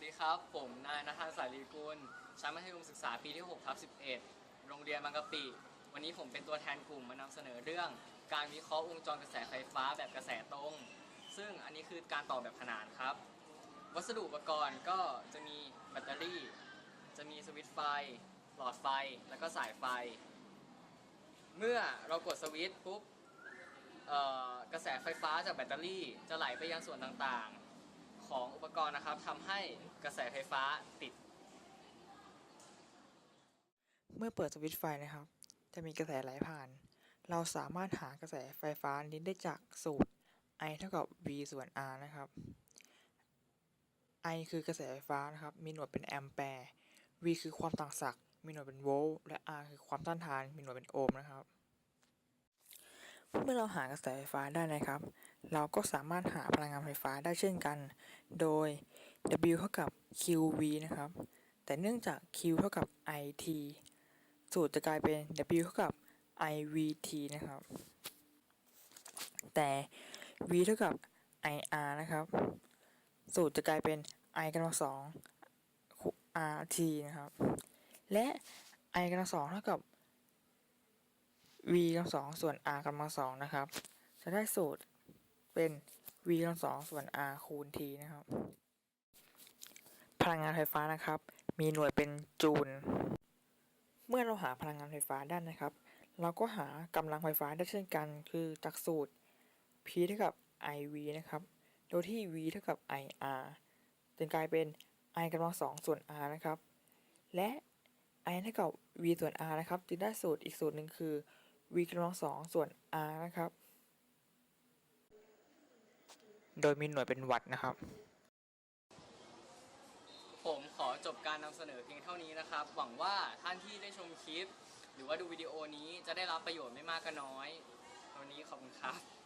วัสดีครับ ผมนายนัทาสายลีกุลชั้นมัธยมศึกษาปีที่6ทับ11 โรงเรียนบางกะปิ วันนี้ผมเป็นตัวแทนกลุ่มมานำเสนอเรื่อง การวิเคราะห์วงจรกระแสไฟฟ้าแบบกระแสตรง ซึ่งอันนี้คือการต่อแบบขนานครับ วัสดุอุปกรณ์ก็จะมีแบตเตอรี่ จะมีสวิตช์ไฟ หลอดไฟ แล้วก็สายไฟ เมื่อเรากดสวิตช์ปุ๊บกระแสไฟฟ้าจากแบตเตอรี่จะไหลไปยังส่วนต่างๆ ของอุปกรณ์นะครับทำให้กระแสไฟฟ้าติด เมื่อเปิดสวิตช์ไฟนะครับ จะมีกระแสไหลผ่าน เราสามารถหากระแสไฟฟ้านี้ได้จากสูตร I เท่ากับ V ส่วน R นะครับ I คือกระแสไฟฟ้านะครับ มีหน่วยเป็นแอมแปร์ V คือความต่างศักย์มีหน่วยเป็นโวลต์ และ R คือความต้านทาน มีหน่วยเป็นโอห์มนะครับ เมื่อเราหากระแสไฟฟ้าได้นะครับ เราก็สามารถหาพลังงานไฟฟ้าได้เช่นกัน โดย W เท่ากับ QV นะครับ แต่เนื่องจาก Q เท่ากับ IT สูตรจะกลายเป็น W เท่ากับ IVT นะครับ แต่ V เท่ากับ IR นะครับ สูตรจะกลายเป็น I กำลังสอง RT นะครับ และ I กำลังสองเท่ากับ V กำลังสองส่วน R กำลังสองนะครับ จะได้สูตรเป็น V กำลังสองส่วน R คูณ T นะครับ พลังงานไฟฟ้านะครับ มีหน่วยเป็นจูล เมื่อเราหาพลังงานไฟฟ้าได้นะครับ เราก็หากำลังไฟฟ้าได้เช่นกัน คือจากสูตร P เท่ากับ IV นะครับ โดยที่ V เท่ากับ IR จึงกลายเป็น I กำลังสองส่วน R นะครับ และ I เท่ากับ V ส่วน R นะครับ จึงได้สูตรอีกสูตรหนึ่งคือ V กำลังสองส่วน R นะครับ โดยมีหน่วยเป็นวัตต์นะครับ ผมขอจบการนำเสนอเพียงเท่านี้นะครับ หวังว่าท่านที่ได้ชมคลิป หรือว่าดูวิดีโอนี้จะได้รับประโยชน์ไม่มากก็น้อย วันนี้ขอบคุณครับ